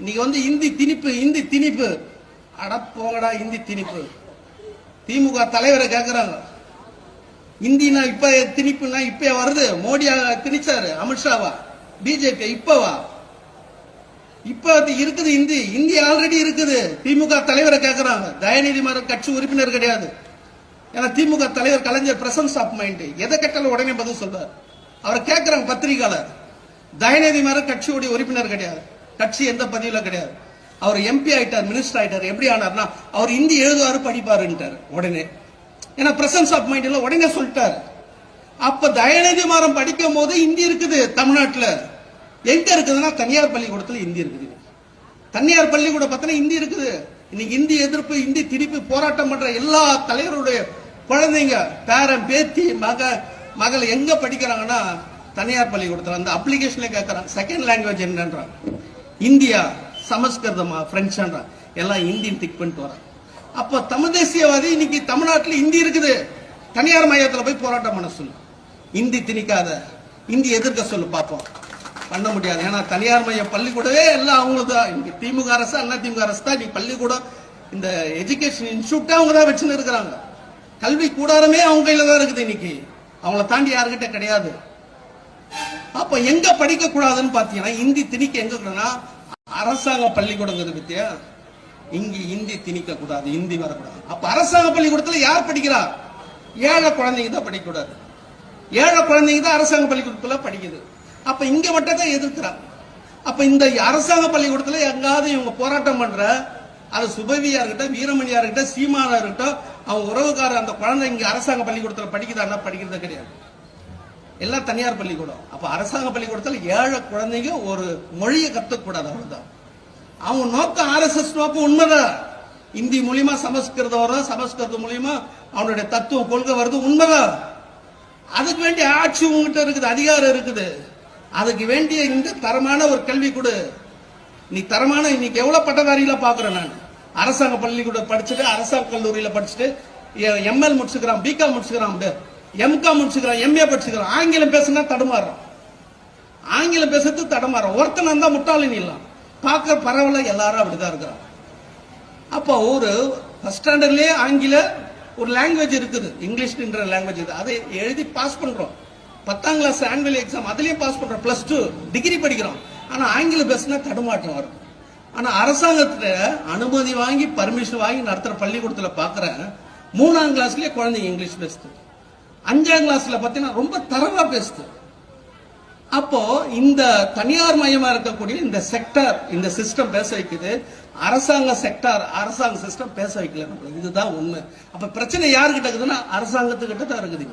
இன்னைக்கு வந்து இந்தி திணிப்பு இந்தி திணிப்பு. அட போங்கடா இந்தி திணிப்பு. திமுக தலைவரை கேக்குறாங்க. இந்தினா இப்ப திணிப்புனா இப்ப வருது. மோடியா திணிச்சாரு அமித்ஷாவா பிஜேபி இப்பவா? இப்ப இருக்குது இந்தி. இந்தி ஆல்ரெடி இருக்குது. திமுக தலைவரை கேக்குறாங்க. தயநிதி மாறன் கட்சி உறுப்பினர் கிடையாது. ஏன்னா திமுக தலைவர் கலைஞர் பிரசன்ஸ் ஆஃப் மைண்ட். எதை கேட்டாலும் உடனே பதில் சொல்றாரு அவரை கேட்கிறாங்க பத்திரிகையாளர். தயநிதி மாறன் கட்சியுடைய உறுப்பினர் கிடையாது. கட்சி எந்த பதிவுல கிடையாது. அவர் எம்பி ஆயிட்டார் மினிஸ்டர் ஆயிட்டார் எப்படி ஆனார்னா அவர் இந்தி எழுதுவாரு படிப்பாருன்ட்டார் உடனே. ஏன்னா பிரசன்ஸ் ஆஃப் மைண்ட் எல்லாம் உடனே சொல்லிட்டாரு. அப்ப தயநிதி மாறம் படிக்கும் போது இந்தி இருக்குது தமிழ்நாட்டுல. எங்க இருக்குதுன்னா தனியார் பள்ளிக்கூடத்துல இந்தி இருக்குது. தனியார் பள்ளிக்கூடம் பார்த்தீங்கன்னா இந்தி இருக்குது. இன்னைக்கு இந்தி எதிர்ப்பு இந்தி திருப்பி போராட்டம் பண்ற எல்லா தலைவருடைய குழந்தைங்க பேரன் பேத்தி மக மகள் எங்க படிக்கிறாங்கன்னா தனியார் பள்ளிக்கூடத்தில் அந்த அப்ளிகேஷன்ல கேட்கறான் செகண்ட் லாங்குவேஜ் என்னன்றான். இந்தியா சமஸ்கிருதமா பிரெஞ்சான்றா எல்லாம் இந்தின்னு திக் பண்ணிட்டு வரான். அப்ப தமிழ் தேசியவாதி இன்னைக்கு தமிழ்நாட்டில் இந்தி இருக்குது. தனியார் மையத்தில் போய் போராட்டம் பண்ண சொல்லு. இந்தி திணிக்காத. இந்தி எதிர்க்க சொல்லு பார்ப்போம். பண்ண முடியாது. ஏன்னா தனியார் மைய பள்ளிக்கூடவே எல்லாம் அவங்களுக்கு தான். இங்கே திமுக அரசு அண்ணா திமுக அரசு தான். நீ பள்ளிக்கூடம் இந்த எஜுகேஷன் இன்ஸ்டியூட்டே அவங்க தான் வச்சுன்னு இருக்கிறாங்க. கல்வி கூடாரமே அவங்க கையில் தான் இருக்குது இன்னைக்கு. அவங்கள தாண்டி யாருக்கிட்ட கிடையாது. அப்ப எங்க படிக்க கூடாதுன்னு பாத்தீங்கன்னா இந்தி திணிக்க எங்க கூடாதுன்னா அரசாங்க பள்ளிக்கூடங்கிறது பத்தியா? இங்க இந்தி திணிக்க கூடாது இந்தி வரக்கூடாது. அப்ப அரசாங்க பள்ளிக்கூடத்துல யார் படிக்கிறா? ஏழை குழந்தைங்க தான் படிக்கக்கூடாது. ஏழை குழந்தைங்க தான் அரசாங்க பள்ளிக்கூடத்துல படிக்குது. அப்ப இங்க மட்டும் தான் எதிர்க்கிறாங்க அப்ப இந்த அரசாங்க பள்ளிக்கூடத்துல எங்காவது இவங்க போராட்டம் பண்ற அது சுபவியா இருக்கட்டும் வீரமணியா இருக்கட்டும் சீமானா இருக்கட்டும் அவங்க உறவுக்காரர் அந்த குழந்தை இங்க அரசாங்க பள்ளிக்கூடத்துல படிக்குதான்னா படிக்கிறது கிடையாது. எல்லாம் தனியார் பள்ளிக்கூடம். அப்ப அரசாங்க பள்ளிக்கூடத்தில் ஏழை குழந்தைங்க ஒரு மொழியை கத்துக்கூடாது அவ்வளவுதான். அவங்க நோக்கம் ஆர்எஸ்எஸ் நோக்கம் உண்மைதான். இந்தி மூலியமா சமஸ்கிருதம் வரும் சமஸ்கிருதம் மூலியமா அவனுடைய தத்துவம் கொள்கை வருது உண்மைதான். அதுக்கு வேண்டிய ஆட்சி உங்ககிட்ட இருக்குது அதிகாரம் இருக்குது. அதுக்கு வேண்டிய இந்த தரமான ஒரு கல்வி கொடு. நீ தரமான இன்னைக்கு எவ்வளவு பட்டதாரியில பாக்குறேன் நான்? அரசாங்க பள்ளிக்கூட படிச்சுட்டு அரசாங்க கல்லூரியில படிச்சுட்டு எம்எல் முடிச்சுக்கிறான் பிகாம் முடிச்சுக்கிறான் எம்காம் முடிச்சுக்கிறான் எம்ஏ படிச்சுக்கிறான். ஆங்கிலம் பேசுனா தடுமாறுறான். ஆங்கிலம் பேசுறது தடுமாறுறான். ஒருத்தன் இருந்தா முட்டாளின் இல்லாம் பார்க்க பரவல எல்லாரும் அப்படிதான் இருக்கிறான் அப்போ ஒரு ஃபர்ஸ்ட் ஸ்டாண்டர்ட்லேயே ஆங்கில ஒரு லாங்குவேஜ் இருக்குது. இங்கிலீஷ்ன்ற லாங்குவேஜ் அதை எழுதி பாஸ் பண்றோம். பத்தாம் கிளாஸ் ஆனுவல் எக்ஸாம் அதுலயும் பாஸ் பண்றோம். பிளஸ் டூ டிகிரி படிக்கிறோம். ஆனா ஆங்கிலம் பேசுனா தடுமாற்றம் வரும். ஆனா அரசாங்கத்துல அனுமதி வாங்கி பர்மிஷன் வாங்கி நடத்துற பள்ளிக்கூடத்துல பாக்குறேன் மூணாம் கிளாஸ்லயே குழந்தைங்க இங்கிலீஷ் பேசுது. அஞ்சாம் கிளாஸ்ல பாத்தீங்கன்னா ரொம்ப தரவா பேசுது. அப்போ இந்த தனியார் மயமா இருக்கக்கூடிய இந்த செக்டார் இந்த சிஸ்டம் பேச வைக்குது. அரசாங்க செக்டார் அரசாங்க சிஸ்டம் பேச வைக்கல இதுதான் உண்மை. அப்ப பிரச்சனை யாருக்கிட்ட இருக்குதுன்னா அரசாங்கத்துக்கிட்ட தான் இருக்குது.